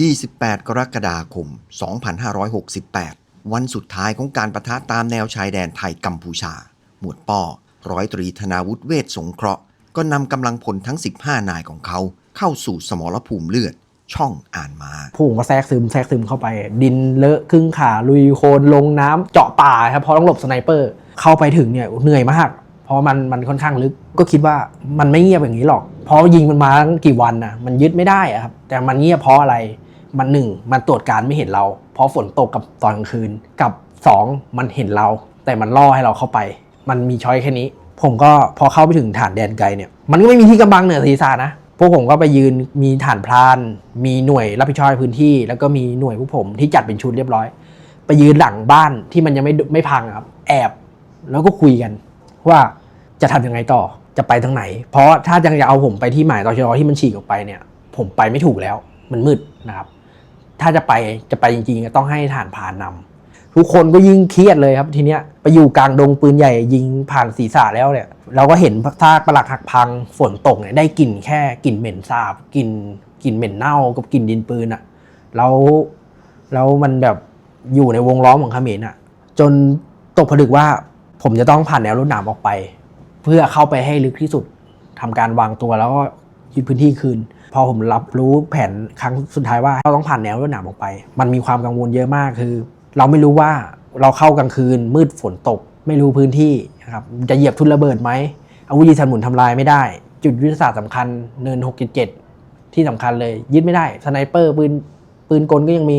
28 กรกฎาคม 2568 วันสุดท้ายของการประทะตามแนวชายแดนไทยกัมพูชา หมวดป้อร้อยตรีธนาวุฒิเวทสงเคราะห์ ก็นำกำลังพลทั้ง 15 นายของเขา เข้าสู่สมรภูมิเลือด ช่องอ่านมาพุ่งก็แทรกซึมแทรกซึมเข้าไป ดินเลอะครึ่งขาลุยโคลนลงน้ำเจาะป่าครับเพราะต้องหลบสไนเปอร์ เข้าไปถึงเนี่ยเหนื่อยมากเพราะมันมันค่อนข้างลึกก็คิดว่ามันไม่เงียบอย่างนี้หรอก เพราะยิงมันมาตั้งกี่วันนะมันยึดไม่ได้อะครับแต่มันเงียบเพราะอะไร มันหนึ่งมันตรวจการไม่เห็นเรา เพราะฝนตกกับตอนกลางคืน กับสองมันเห็นเรา แต่มันล่อให้เราเข้าไป มันมีช้อยแค่นี้ ผมก็พอเข้าไปถึงฐานแดนไกลเนี่ย มันก็ไม่มีที่กำบังเหนือศีรษะนะพวกผมก็ไปยืนมีฐานพราน มีหน่วยรับผิดชอบพื้นที่ แล้วก็มีหน่วยพวกผมที่จัดเป็นชุดเรียบร้อย ไปยืนหลังบ้านที่มันยังไม่ไม่พังครับ แอบ แล้วก็คุยกัน ว่าจะทำยังไงต่อจะไปทางไหน เพราะถ้ายังจะเอาผมไปที่หมายตชดที่มันฉีกออกไปเนี่ย ผมไปไม่ถูกแล้ว มันมืดนะครับ ถ้าจะไปจะไปจริงๆก็ต้องให้ฐานผ่านนำทุกคนก็ยิ่งเครียดเลยครับทีเนี้ยไปอยู่กลางดงปืนใหญ่ยิงผ่านศีรษะแล้วเนี่ย เราก็เห็นซากปลักหักพังฝนตกเนี่ยได้กลิ่นแค่กลิ่นเหม็นสาบกลิ่นกลิ่นเหม็นเน่ากับกลิ่นดินปืนอะแล้วแล้วมันแบบอยู่ในวงล้อมของเขมรอะจนตกผลึกว่าผมจะต้องผ่านแนวรถหนามออกไป เพื่อเข้าไปให้ลึกที่สุดทำการวางตัวแล้วก็ยึดพื้นที่คืน พอผมรับรู้แผนครั้งสุดท้ายว่าเราต้องผ่านแนวรวดหนามออกไป มันมีความกังวลเยอะมากคือ เราไม่รู้ว่าเราเข้ากลางคืนมืดฝนตก ไม่รู้พื้นที่นะครับจะเหยียบทุนระเบิดไหมอาวุธยิงสันหมุนทำลายไม่ได้ จุดยุทธศาสตร์สำคัญเนิน6.7 ที่สำคัญเลย ยึดไม่ได้สไนเปอร์ปืนปืนกลก็ยังมี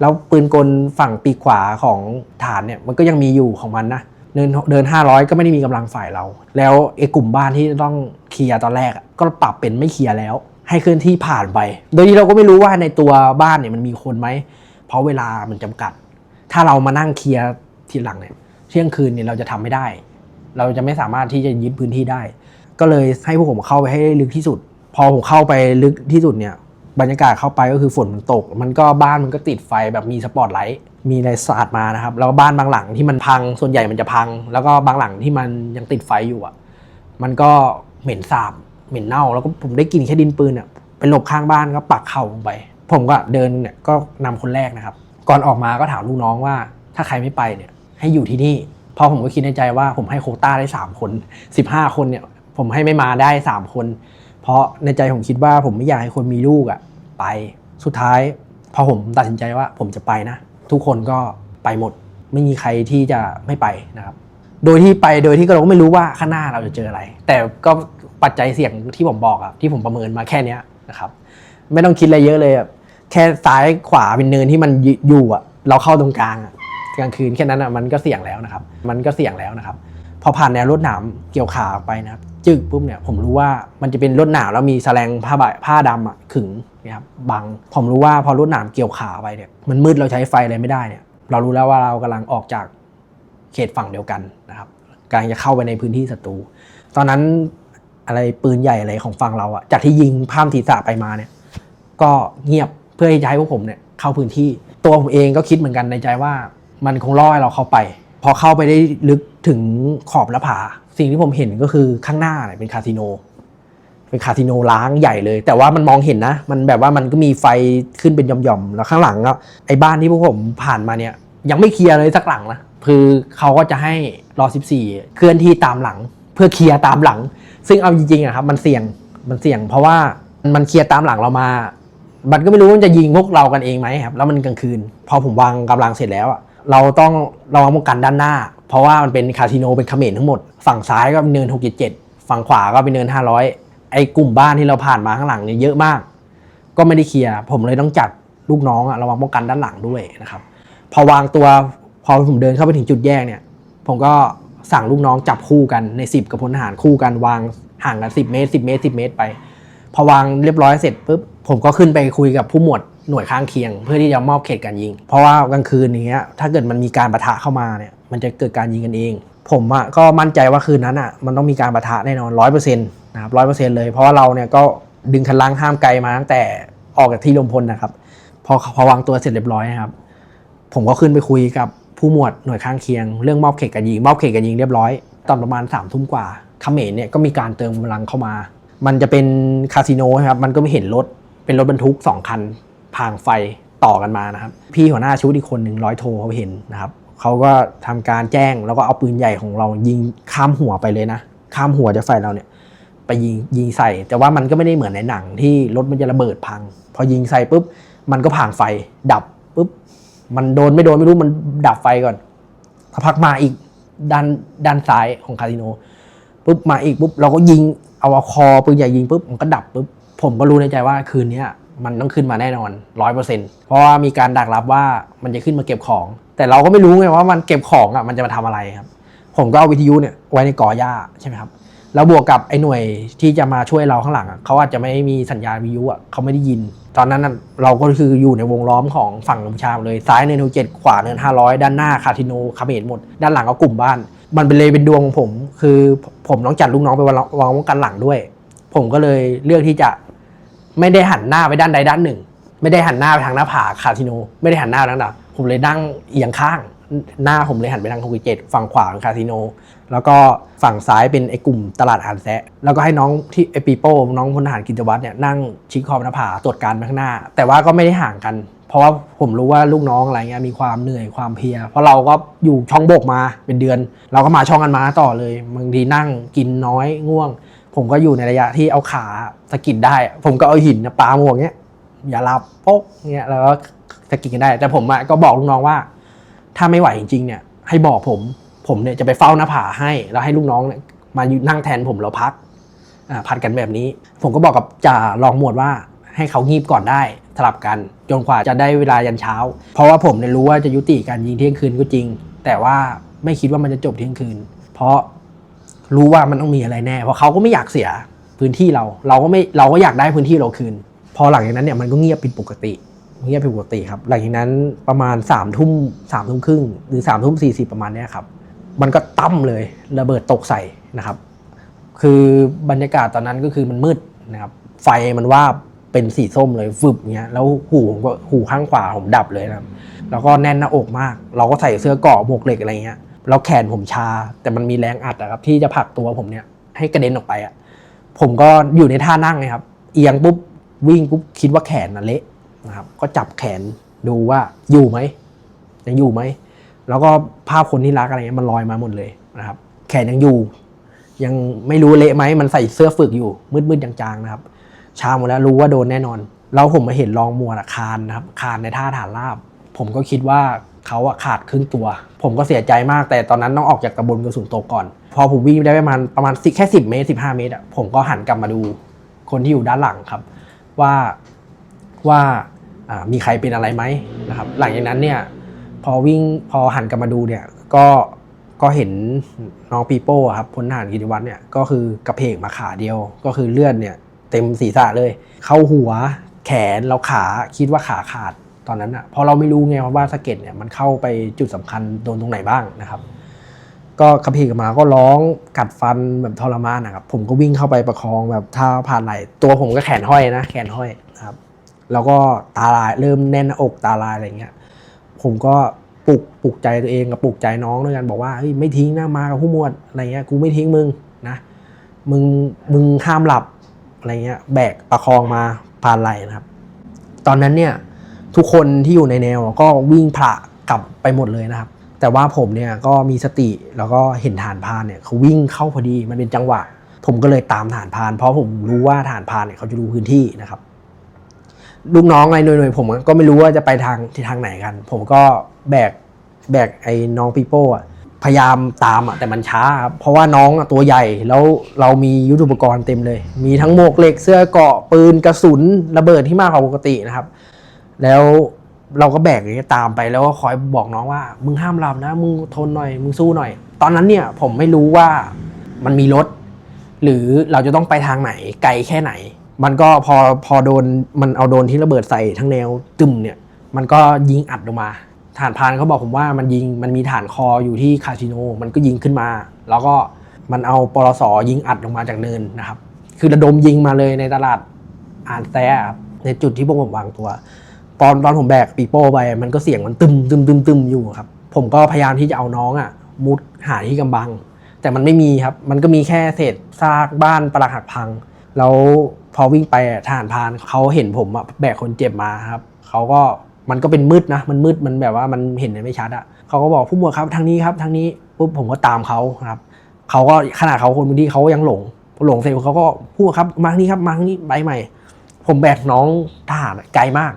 แล้วปืนกลฝั่งปีกขวาของฐานเนี่ยมันก็ยังมีอยู่ของมันนะเดินเดิน 500 ก็ไม่ได้มีกำลังฝ่ายเรา แล้วไอ้กลุ่มบ้านที่ต้องเคลียร์ตอนแรกก็ปรับเป็นไม่เคลียร์แล้ว ให้เคลื่อนที่ผ่านไป โดยที่เราก็ไม่รู้ว่าในตัวบ้านเนี่ยมันมีคนไหม เพราะเวลามันจำกัด ถ้าเรามานั่งเคลียร์ทีหลังเนี่ยเที่ยงคืนเนี่ยเราจะทำไม่ได้ เราจะไม่สามารถที่จะยึดพื้นที่ได้ ก็เลยให้พวกผมเข้าไปให้ลึกที่สุด พอผมเข้าไปลึกที่สุดเนี่ยบรรยากาศเข้าไปก็คือฝนมันตก มันก็บ้านมันก็ติดไฟแบบมีสปอตไลท์มีอะไรสาดมานะครับ แล้วบ้านบางหลังที่มันพังส่วนใหญ่มันจะพัง แล้วก็บางหลังที่มันยังติดไฟอยู่อะ มันก็เหม็นสาบ เหม็นเน่า แล้วก็ผมได้กลินแค่ดินปืนอะไปหลบข้างบ้านก็ปักเข่าลงไป ผมก็เดินเนี่ยก็นำคนแรกนะครับ ก่อนออกมาก็ถามลูกน้องว่า ถ้าใครไม่ไปเนี่ยให้อยู่ที่นี่เพอผมก็คิดในใจว่าผมให้โคต้าได้สามคนสิบห้าคนเนี่ย ผมให้ไม่มาได้สามคน เพราะในใจผมคิดว่าผมไม่อยากให้คนมีลูกอะ่ะไปสุดท้าย พอผมตัดสินใจว่าผมจะไปนะ ทุกคนก็ไปหมด ไม่มีใครที่จะไม่ไปนะครับ โดยที่ไปโดยที่เราก็ไม่รู้ว่าข้างหน้าเราจะเจออะไร แต่ก็ ปัจจัยเสี่ยงที่ผมบอกอะที่ผมประเมินมาแค่เนี้ยนะครับ ไม่ต้องคิดอะไรเยอะเลยอะแค่ซ้ายขวาเป็นเนินที่มันอยู่อะเราเข้าตรงกลางอะกลางคืนแค่นั้นอะมันก็เสี่ยงแล้วนะครับ มันก็เสี่ยงแล้วนะครับ พอผ่านแนวรถหนามเกี่ยวขาออกไปนะครับจึกปุ๊บเนี่ยผมรู้ว่ามันจะเป็นรถหนามแล้วมีแสลงผ้าใบผ้าดำอะขึงนะครับบังผมรู้ว่าพอรถหนามเกี่ยวขาไปเนี่ยมันมืดเราใช้ไฟอะไรไม่ได้เนี่ย เรารู้แล้วว่าเรากำลังออกจากเขตฝั่งเดียวกันนะครับกำลังจะเข้าไปในพื้นที่ศัตรูตอนนั้น อะไรปืนใหญ่อะไรของฝั่งเราอะจากที่ยิงพามศีรษะไปมาเนี่ย ก็เงียบเพื่อให้ย้ายพวกผมเนี่ยเข้าพื้นที่ ตัวผมเองก็คิดเหมือนกันในใจว่า มันคงล่อให้เราเข้าไป พอเข้าไปได้ลึกถึงขอบหน้าผา สิ่งที่ผมเห็นก็คือข้างหน้าเนี่ยเป็นคาสิโน เป็นคาสิโนล้างใหญ่เลย แต่ว่ามันมองเห็นนะ มันแบบว่ามันก็มีไฟขึ้นเป็นหย่อมๆแล้วข้างหลังก็ไอ้บ้านที่พวกผมผ่านมาเนี่ย ยังไม่เคลียร์เลยสักหลังนะคือเขาก็จะให้รอ 14 เคลื่อนที่ตามหลัง เพื่อเคลียร์ตามหลัง ซึ่งเอาจริงๆอะครับมันเสี่ยงมันเสี่ยง เพราะว่ามันเคลียร์ตามหลังเรามา มันก็ไม่รู้ว่ามันจะยิงพวกเรากันเองไหมครับ แล้วมันกลางคืน พอผมวางกำลังเสร็จแล้วอะเราต้องระวังป้องกันด้านหน้า เพราะว่ามันเป็นคาสิโนเป็นเขมรทั้งหมด ฝั่งซ้ายก็เป็นเนิน677ฝั่งขวาก็เป็นเนิน 500 ไอ้กลุ่มบ้านที่เราผ่านมาข้างหลังเนี่ยเยอะมาก ก็ไม่ได้เคลียร์ผมเลยต้องจัดลูกน้องอะระวังป้องกันด้านหลังด้วยนะครับ พอวางตัวพอผมเดินเข้าไปถึงจุดแยกเนี่ย ผมก็ สั่งลูกน้องจับคู่กันใน 10 กับพลทหารคู่กันวางห่างกัน 10 เมตร 10 เมตร 10 เมตรไป พอวางเรียบร้อยเสร็จปุ๊บผมก็ขึ้นไปคุยกับผู้หมวดหน่วยข้างเคียง เพื่อที่จะมอบเขตการยิง เพราะว่ากลางคืนอย่างเงี้ยถ้าเกิดมันมีการประทะเข้ามาเนี่ยมันจะเกิดการยิงกันเอง ผมอะก็มั่นใจว่าคืนนั้นอะมันต้องมีการประทะแน่นอนร้อยเปอร์เซ็นต์นะครับร้อยเปอร์เซ็นต์เลย เพราะว่าเราเนี่ยก็ดึงคันลังห้ามไกลมาตั้งแต่ออกจากที่รวมพลนะครับ พอพอวางตัวเสร็จเรียบร้อยนะครับ ผมก็ขึ้นไปคุยกับ ผู้หมวดหน่วยข้างเคียงเรื่องมอบเขตการยิงมอบเขตการยิงเรียบร้อย ตอนประมาณ3ามทุ่มกว่าเขมรเนี่ยก็มีการเติมกำลังเข้ามา มันจะเป็นคาสิโนครับมันก็ไม่เห็นรถเป็นรถบรรทุก 2 คันพางไฟต่อกันมานะครับ พี่หัวหน้าชุดอีกคนหนึ่งร้อยโทเขาเห็นนะครับเขาก็ทำการแจ้งแล้วก็เอาปืนใหญ่ของเรายิงข้ามหัวไปเลยนะ ข้ามหัวจากไฟเราเนี่ยไปยิงยิงใส่ แต่ว่ามันก็ไม่ได้เหมือนในหนังที่รถมันจะระเบิดพัง พอยิงใส่ปุ๊บมันก็ผ่านไฟดับปุ๊บ มันโดนไม่โดนไม่รู้มันดับไฟก่อนสักพักมาอีกด้านด้านซ้ายของคาสิโนปุ๊บมาอีกปุ๊บเราก็ยิงเอาเอาคอปืนใหญ่ยิงปุ๊บมันก็ดับปุ๊บผมก็รู้ในใจว่าคืนนี้มันต้องขึ้นมาแน่นอนร้อยเปอร์เซ็นต์เพราะว่ามีการดักรับว่ามันจะขึ้นมาเก็บของ แต่เราก็ไม่รู้ไงว่ามันเก็บของอะมันจะมาทำอะไรครับ ผมก็เอาวิทยุเนี่ยไว้ในกอหญ้าใช่ไหมครับ แล้วบวกกับไอ้หน่วยที่จะมาช่วยเราข้างหลังเขาอาจจะไม่มีสัญญาณวิทยุอะเขาไม่ได้ยิน ตอนนั้นเราก็คืออยู่ในวงล้อมของฝั่งลำชาเลยซ้ายเนินเจ็ดขวาเนินห้าร้อยด้านหน้าคาทิโนคาเมนหมด ด้านหลังก็กลุ่มบ้าน มันเป็นเลยเป็นดวงของผม คือผมต้องจัดลูกน้องไปวางวงป้องกันหลังด้วย ผมก็เลยเลือกที่จะไม่ได้หันหน้าไปด้านใดด้านหนึ่ง ไม่ได้หันหน้าไปทางหน้าผาคาทิโน ไม่ได้หันหน้าทางนั้นผมเลยนั่งเอียงข้าง หน้าผมเลยหันไปทางทวีเจ็ฝั่งขวาเป็นคาสิโน แล้วก็ฝั่งซ้ายเป็นไอ้กลุ่มตลาดอานแซะแล้วก็ให้น้องที่ไอ้ปีโป้น้องพลทหารกิจวัตรเนี่ยนั่งชี้ขอบหน้าผาตรวจการไปข้างหน้า แต่ว่าก็ไม่ได้ห่างกัน เพราะว่าผมรู้ว่าลูกน้องอะไรเงี้ยมีความเหนื่อยความเพลีย เพราะเราก็อยู่ช่องโบกมาเป็นเดือน เราก็มาช่องกันมาต่อเลยบางทีนั่งกินน้อยง่วง ผมก็อยู่ในระยะที่เอาขาสะกิดได้ ผมก็เอาหินปาหมวกเงี้ยอย่าหลับโป๊กเงี้ยแล้วก็สะกิดกันได้ แต่ผมก็บอกลูกน้องว่า ถ้าไม่ไหวจริงๆเนี่ยให้บอกผม ผมเนี่ยจะไปเฝ้าหน้าผาให้ แล้วให้ลูกน้องเนี่ยมานั่งแทนผมเราพักอ่าพัดกันแบบนี้ ผมก็บอกกับจ่ารองหมวดว่าให้เขางีบก่อนได้สลับกันจนกว่าจะได้เวลายันเช้า เพราะว่าผมเนี่ยรู้ว่าจะยุติการยิงเที่ยงคืนก็จริง แต่ว่าไม่คิดว่ามันจะจบเที่ยงคืน เพราะรู้ว่ามันต้องมีอะไรแน่ เพราะเขาก็ไม่อยากเสียพื้นที่เรา เราก็ไม่เราก็อยากได้พื้นที่เราคืน พอหลังจากนั้นเนี่ยมันก็เงียบผิดปกติ เงียบผิดปกติครับ หลังจากนั้นประมาณ3ามทุ่มสามทุ่มครึ่งหรือ3ามทุ่มสี่สิบประมาณนี้ครับ มันก็ตั้มเลยระเบิดตกใส่นะครับ คือบรรยากาศตอนนั้นก็คือมันมืดนะครับ ไฟมันว่าเป็นสีส้มเลยฟึบเงี้ย แล้วหูผมก็หูข้างขวาผมดับเลยนะครับ แล้วก็แน่นหน้าอกมาก เราก็ใส่เสื้อเกาะหมวกเหล็กอะไรเงี้ย แล้วแขนผมชา แต่มันมีแรงอัดอะครับ ที่จะผลักตัวผมเนี่ยให้กระเด็นออกไปอะผมก็อยู่ในท่านั่งเลยครับ เอียงปุ๊บวิ่งปุ๊บคิดว่าแขนน่ะเละ นะครับก็จับแขนดูว่าอยู่ไหมยังอยู่ไหมแล้วก็ภาพคนที่รักอะไรเงี้ยมันลอยมาหมดเลยนะครับ แขนยังอยู่ ยังไม่รู้เละไหมมันใส่เสื้อฝึกอยู่มืดๆจางๆนะครับชาหมดแล้วรู้ว่าโดนแน่นอนแล้วผมมาเห็นรองมัวลอะคานนะครับคานในท่าฐานราบ ผมก็คิดว่าเขาอะขาดครึ่งตัว ผมก็เสียใจมากแต่ตอนนั้นต้องออกจากตะบนกระสุนตกก่อน พอผมวิ่งได้ประมาณประมาณแค่สิบเมตรสิบห้าเมตรอะผมก็หันกลับมาดู คนที่อยู่ด้านหลังครับ ว่าว่า มีใครเป็นอะไรไหมนะครับ หลังจากนั้นเนี่ยพอวิ่งพอหันกลับมาดูเนี่ยก็ก็เห็นน้องปีโป้ครับพลทหารกิติวัฒน์เนี่ยก็คือกระเพกมาขาเดียว ก็คือเลือดเนี่ยเต็มศีรษะเลย เข้าหัวแขนเราขาคิดว่าขาขาดตอนนั้นอะพราะเราไม่รู้ไงว่าสะเก็ดเนี่ยมันเข้าไปจุดสำคัญโดนตรงไหนบ้างนะครับ ก็กระเพกมาก็ร้องกัดฟันแบบทรมานนะครับผมก็วิ่งเข้าไปประคองแบบท้าผ่านไหลตัวผมก็แขนห้อยนะ แขนห้อยนะครับ แล้วก็ตาลายเริ่มแน่นอกตาลายอะไรเงี้ย ผมก็ปลุกปลุกใจตัวเองกับปลุกใจน้องด้วยกันบอกว่าเฮ้ยไม่ทิ้งนะมากับผู้มวดอะไรเงี้ยกูไม่ทิ้งมึงนะมึงมึงห้ามหลับอะไรเงี้ยแบกประคองมาผ่านไหลนะครับ ตอนนั้นเนี่ยทุกคนที่อยู่ในแนวก็วิ่งผละกลับไปหมดเลยนะครับ แต่ว่าผมเนี่ยก็มีสติแล้วก็เห็นฐานพานเนี่ยเขาวิ่งเข้าพอดีมันเป็นจังหวะ ผมก็เลยตามฐานพาน เพราะผมรู้ว่าฐานพานเนี่ยเขาจะรู้พื้นที่นะครับ ลูกน้องอะไรหน่วยๆผมก็ไม่รู้ว่าจะไปทางที่ทางไหนกัน ผมก็แบกแบกไอ้น้องปีโป้อะพยายามตามอะแต่มันช้าครับเพราะว่าน้องอะตัวใหญ่แล้วเรามียุทธุปกรณ์เต็มเลย มีทั้งหมวกเหล็กเสื้อเกราะปืนกระสุนระเบิดที่มากกว่าปกตินะครับ แล้วเราก็แบกอย่างเงี้ยตามไปแล้วก็คอยบอกน้องว่า มึงห้ามหลับนะ มึงทนหน่อย มึงสู้หน่อย ตอนนั้นเนี่ยผมไม่รู้ว่ามันมีรถ หรือเราจะต้องไปทางไหนไกลแค่ไหน มันก็พอพอโดนมันเอาโดนที่ระเบิดใส่ทั้งแนวตึมเนี่ยมันก็ยิงอัดลงมา ฐานพานเขาบอกผมว่ามันยิงมันมีฐานคออยู่ที่คาสิโน มันก็ยิงขึ้นมา แล้วก็มันเอาปลสยิงอัดลงมาจากเนินนะครับ คือระดมยิงมาเลยในตลาดอ่านแซ่ในจุดที่พวกผมวางตัว ตอนตอนผมแบกปีโป้ไป มันก็เสียงมันตึมตึมตึมตึมอยู่ครับ ผมก็พยายามที่จะเอาน้องอะ มุดหาที่กำบัง แต่มันไม่มีครับ มันก็มีแค่เศษซากบ้านปรักหักพัง แล้วพอวิ่งไปทหารพานเขาเห็นผมอะแบกคนเจ็บมาครับเขาก็มันก็เป็นมืดนะ มันมืดมันแบบว่ามันเห็นไม่ชัดอะเขาก็บอกผู้หมวดครับทางนี้ครับทางนี้ปุ๊บผมก็ตามเขาครับเขาก็ขนาดเขาคนพื้นที่เขาก็ยังหลงหลงเสร็จเขาก็พูดครับมาทางนี้ครับมาทางนี้ใบใหม่ ผมแบกน้องทหารไกลมาก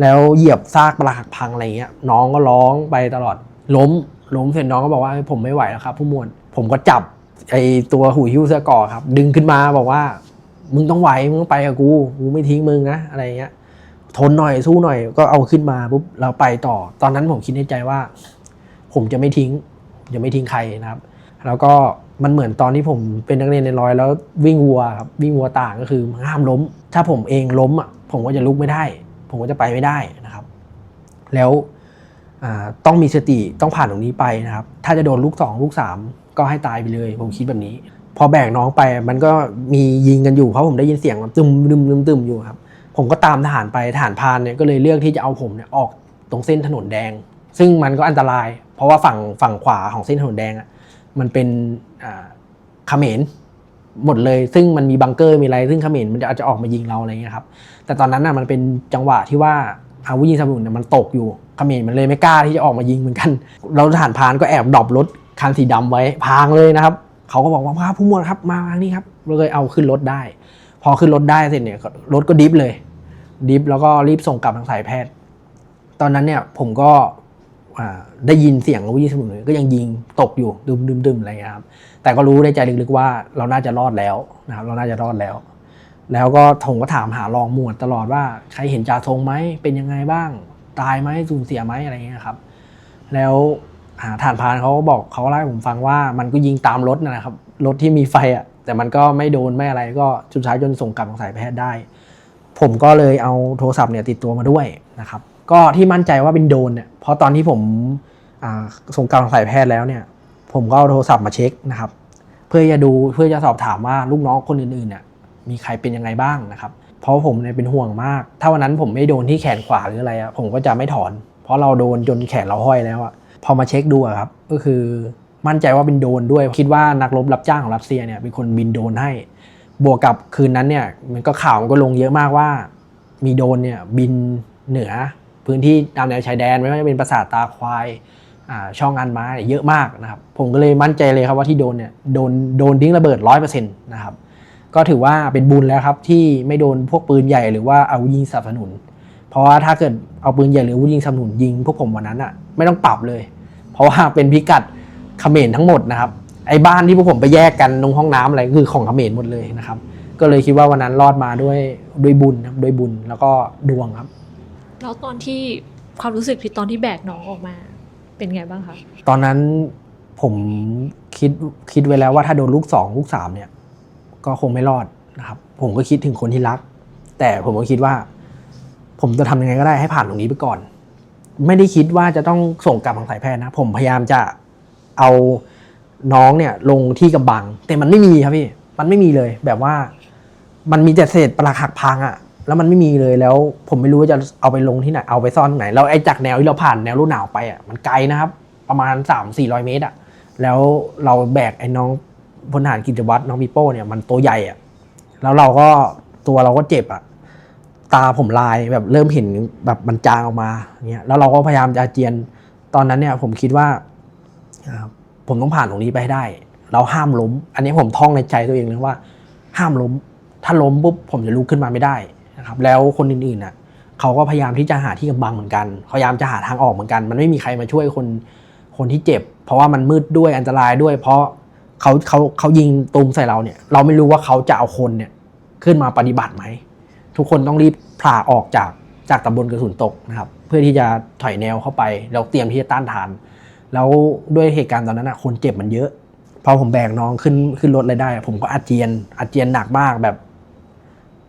แล้วเหยียบซากปลักหักพังอะไรเงี้ย น้องก็ร้องไปตลอดล้มล้มเสร็จน้องก็บอกว่าผมไม่ไหวแล้วครับ ผู้หมวดผมก็จับไอตัวหูหิ้วเสื้อก่อครับ ดึงขึ้นมาบอกว่า มึงต้องไหวมึงต้องไปกับกูกูไม่ทิ้งมึงนะอะไรเงี้ยทนหน่อยสู้หน่อยก็เอาขึ้นมาปุ๊บเราไปต่อ ตอนนั้นผมคิดในใจว่า ผมจะไม่ทิ้งจะไม่ทิ้งใครนะครับ แล้วก็มันเหมือนตอนที่ผมเป็นนักเรียนในร้อยแล้ววิ่งวัวครับวิ่งวัวต่างก็คือห้ามล้ม ถ้าผมเองล้มอะผมก็จะลุกไม่ได้ ผมก็จะไปไม่ได้นะครับ แล้วต้องมีสติต้องผ่านตรงนี้ไปนะครับ ถ้าจะโดนลูกสองลูกสามก็ให้ตายไปเลย ผมคิดแบบนี้ พอแบกน้องไปมันก็มียิงกันอยู่เพราะผมได้ยินเสียงมันตึมตึมตึมตึมอยู่ครับ ผมก็ตามทหารไปทหารพานเนี่ยก็เลยเลือกที่จะเอาผมเนี่ยออกตรงเส้นถนนแดง ซึ่งมันก็อันตราย เพราะว่าฝั่งฝั่งขวาของเส้นถนนแดงอะมันเป็นอ่าเขมรหมดเลย ซึ่งมันมีบังเกอร์มีอะไร ซึ่งเขมรมันจะอาจจะออกมายิงเราอะไรเงี้ยครับ แต่ตอนนั้นน่ะมันเป็นจังหวะที่ว่าอาวุธยิงสนับสนุนเนี่ยมันตกอยู่เขมรมันเลยไม่กล้าที่จะออกมายิงเหมือนกัน เราทหารพานก็แอบดรอปรถคันสีดำไว้พางเลยนะครับ เขาก็บอกว่าพาผู้หมวดครับมาทางนี้ครับเราเลยเอาขึ้นรถได้ พอขึ้นรถได้เสร็จเนี่ยรถก็ดิฟเลย ดิฟแล้วก็รีบส่งกลับทางสายแพทย์ ตอนนั้นเนี่ยผมก็ได้ยินเสียงวุธยิงสมุนก็ยังยิงตกอยู่ดึมดึมดึมอะไรเงี้ยครับแต่ก็รู้ในใจลึกๆว่าเราน่าจะรอดแล้วนะครับ เราน่าจะรอดแล้ว แล้วก็ผมก็ถามหารองหมวดตลอดว่าใครเห็นจ่าทงไหมเป็นยังไงบ้าง ตายไหมสูญเสียไหมอะไรเงี้ยครับ แล้ว ฐานพานเขาก็บอกเขาเล่าให้ผมฟังว่ามันก็ยิงตามรถนะครับ รถที่มีไฟอะแต่มันก็ไม่โดนไม่อะไรก็สุดท้ายจนส่งกลับทางสายแพทย์ได้ ผมก็เลยเอาโทรศัพท์เนี่ยติดตัวมาด้วยนะครับ ก็ที่มั่นใจว่าเป็นโดนเนี่ยเพราะตอนที่ผมส่งกลับทางสายแพทย์แล้วเนี่ย ผมก็เอาโทรศัพท์มาเช็คนะครับ เพื่อจะดูเพื่อจะสอบถามว่าลูกน้องคนอื่นๆเนี่ยมีใครเป็นยังไงบ้างนะครับ เพราะผมเนี่ยเป็นห่วงมาก ถ้าวันนั้นผมไม่โดนที่แขนขวาหรืออะไรอะผมก็จะไม่ถอน เพราะเราโดนจนแขนเราห้อยแล้วอะ พอมาเช็คดูอะครับ ก็คือมั่นใจว่าเป็นโดนด้วย คิดว่านักรบรับจ้างของรัสเซียเนี่ยเป็นคนบินโดนให้ บวกกับคืนนั้นเนี่ยมันก็ข่าวมันก็ลงเยอะมากว่า มีโดนเนี่ยบินเหนือพื้นที่ตามแนวชายแดนไม่ว่าจะเป็นปราสาทตาควายอ่าช่องอันม้าเยอะมากนะครับ ผมก็เลยมั่นใจเลยครับว่าที่โดนเนี่ยโดนโดนทิ้งระเบิดร้อยเปอร์เซ็นต์นะครับก็ถือว่าเป็นบุญแล้วครับที่ไม่โดนพวกปืนใหญ่หรือว่าอาวุธยิงสนับสนุน เพราะว่าถ้าเกิด เอาปืนใหญ่หรืออาวุธยิงสนับสนุนยิงพวกผมวันนั้นอะไม่ต้องปรับเลย เพราะว่าเป็นพิกัดเขมรทั้งหมดนะครับ ไอ้บ้านที่พวกผมไปแยกกันตรงห้องน้ำอะไรคือของเขมรหมดเลยนะครับ ก็เลยคิดว่าวันนั้นรอดมาด้วยด้วยบุญครับด้วยบุญแล้วก็ดวงครับ แล้วตอนที่ความรู้สึกที่ตอนที่แบกน้องออกมา เป็นไงบ้างคะตอนนั้นผมคิดคิดไว้แล้วว่าถ้าโดนลูกสองลูกสามเนี่ย ก็คงไม่รอดนะครับ ผมก็คิดถึงคนที่รัก แต่ผมก็คิดว่า ผมจะทำยังไงก็ได้ให้ผ่านตรงนี้ไปก่อน ไม่ได้คิดว่าจะต้องส่งกลับทางสายแพทย์นะ ผมพยายามจะเอาน้องเนี่ยลงที่กำบัง แต่มันไม่มีครับพี่ มันไม่มีเลย แบบว่ามันมีแต่เศษปลักหักพังอะแล้วมันไม่มีเลยแล้ว ผมไม่รู้ว่าจะเอาไปลงที่ไหนเอาไปซ่อนไหนแล้วไอ้จากแนวที่เราผ่านแนวรูหนาวไปอะมันไกลนะครับ ประมาณสามสี่ร้อยเมตรอะแล้วเราแบกไอ้น้องพลทหารกิจวัตรน้องปีโป้เนี่ยมันตัวใหญ่อะแล้วเราก็ตัวเราก็เจ็บอะ ตาผมลายแบบเริ่มเห็นแบบมันจางออกมาเนี่ยแล้วเราก็พยายามจะอาเจียนตอนนั้นเนี่ยผมคิดว่าผมต้องผ่านตรงนี้ไปให้ได้ เราห้ามล้ม อันนี้ผมท่องในใจตัวเองเลยว่า ห้ามล้ม ถ้าล้มปุ๊บผมจะลุกขึ้นมาไม่ได้นะครับแล้วคนอื่นๆน่ะเขาก็พยายามที่จะหาที่กำบังเหมือนกันพยายามจะหาทางออกเหมือนกัน มันไม่มีใครมาช่วยคนคนที่เจ็บ เพราะว่ามันมืดด้วยอันตรายด้วย เพราะเขาเขาเขายิงตูมใส่เราเนี่ย เราไม่รู้ว่าเขาจะเอาคนเนี่ยขึ้นมาปฏิบัติไหม ทุกคนต้องรีบพลาออกจากจากตำบลกระสุนตกนะครับ เพื่อที่จะถอยแนวเข้าไป แล้วเตรียมที่จะต้านทาน แล้วด้วยเหตุการณ์ตอนนั้นอะคนเจ็บมันเยอะ พอผมแบกน้องขึ้นขึ้นรถเลยได้ ผมก็อาเจียน อาเจียนหนักมากแบบ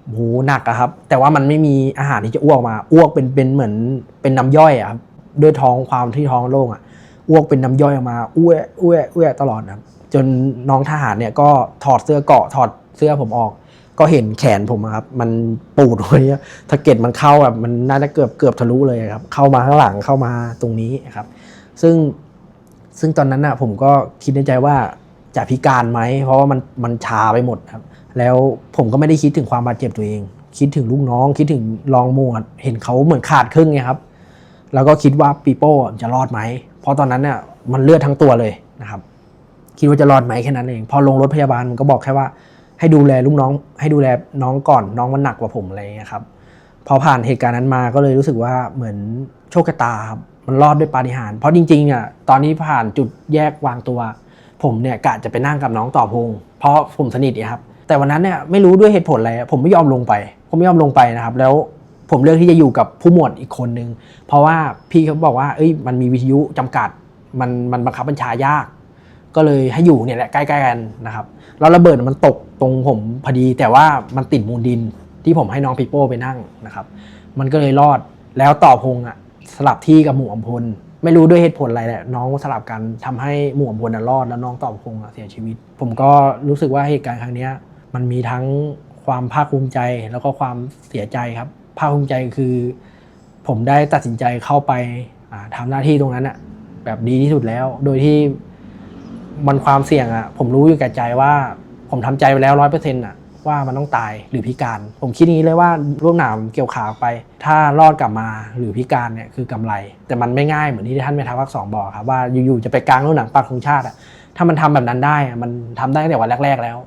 โหหนักอะครับ แต่ว่ามันไม่มีอาหารที่จะอ้วกมา อ้วกเป็นเป็นเหมือนเป็นน้ำย่อยอะครับด้วยท้องความที่ท้องโล่งอะอ้วกเป็นน้ำย่อยออกมาอ้วอ้วอ้วตลอดนะจนน้องทหารเนี่ยก็ถอดเสื้อเกาะถอดเสื้อผมออก ก็เห็นแขนผมครับ มันปูดไว้อะถ้าเก็ดมันเข้าแบบมันน่าจะเกือบเกือบทะลุเลยครับ เข้ามาข้างหลังเข้ามาตรงนี้ครับ ซึ่งซึ่งตอนนั้นน่ะผมก็คิดในใจว่าจะพิการไหมเพราะว่ามันมันชาไปหมดครับ แล้วผมก็ไม่ได้คิดถึงความบาดเจ็บตัวเอง คิดถึงลูกน้อง คิดถึงรองหมวด เห็นเขาเหมือนขาดครึ่งไงครับ แล้วก็คิดว่าปีโป้จะรอดไหมเพราะตอนนั้นเนี่ยมันเลือดทั้งตัวเลยนะครับ คิดว่าจะรอดไหมแค่นั้นเอง พอลงรถพยาบาลมันก็บอกแค่ว่า ให้ดูแลลูกน้อง ให้ดูแลน้องก่อนน้องมันหนักกว่าผมอะไรอย่างเงี้ยครับพอผ่านเหตุการณ์นั้นมาก็เลยรู้สึกว่าเหมือนโชคชะตาครับมันรอดด้วยปาฏิหาริย์เพราะจริงๆอะตอนนี้ผ่านจุดแยกวางตัว ผมเนี่ยกะจะไปนั่งกับน้องต่อพงเพราะผมสนิทนะครับแต่วันนั้นเนี่ยไม่รู้ด้วยเหตุผลอะไรผมไม่ยอมลงไป ผมไม่ยอมลงไปนะครับ แล้วผมเลือกที่จะอยู่กับผู้หมวดอีกคนนึง เพราะว่าพี่เขาบอกว่า เอ้ย มันมีวิทยุจำกัด มันมันบังคับบัญชายาก ก็เลยให้อยู่เนี่ยแหละใกล้ๆกันนะครับแล้วระเบิดมันตก ตรงผมพอดีแต่ว่ามันติดมูลดินที่ผมให้น้องปีโป้ไปนั่งนะครับ มันก็เลยรอดแล้วต่อพงอะสลับที่กับหมู่อมพล ไม่รู้ด้วยเหตุผลอะไรแหละน้องสลับกันทำให้หมู่อมพลน่ะรอดแล้วน้องต่อพงเสียชีวิต ผมก็รู้สึกว่าเหตุการณ์ครั้งนี้มันมีทั้งความภาคภูมิใจแล้วก็ความเสียใจครับ ภาคภูมิใจคือ ผมได้ตัดสินใจเข้าไปอ่าทำหน้าที่ตรงนั้นอะแบบดีที่สุดแล้ว โดยที่มันความเสี่ยงอะผมรู้อยู่แก่ใจว่า ผมทำใจไปแล้วร้อยเปอร์เซ็นต์อะว่ามันต้องตายหรือพิการ ผมคิดอย่างนี้เลยว่าร่วงหนามเกี่ยวขาไป ถ้ารอดกลับมาหรือพิการเนี่ยคือกำไร แต่มันไม่ง่ายเหมือนที่ท่านแม่ทักสองบอกครับว่าอยู่ๆจะไปกลางร่วงหนังปากธงชาติอะถ้ามันทำแบบนั้นได้มันทำได้ตั้งแต่วันแรก ๆ แล้ว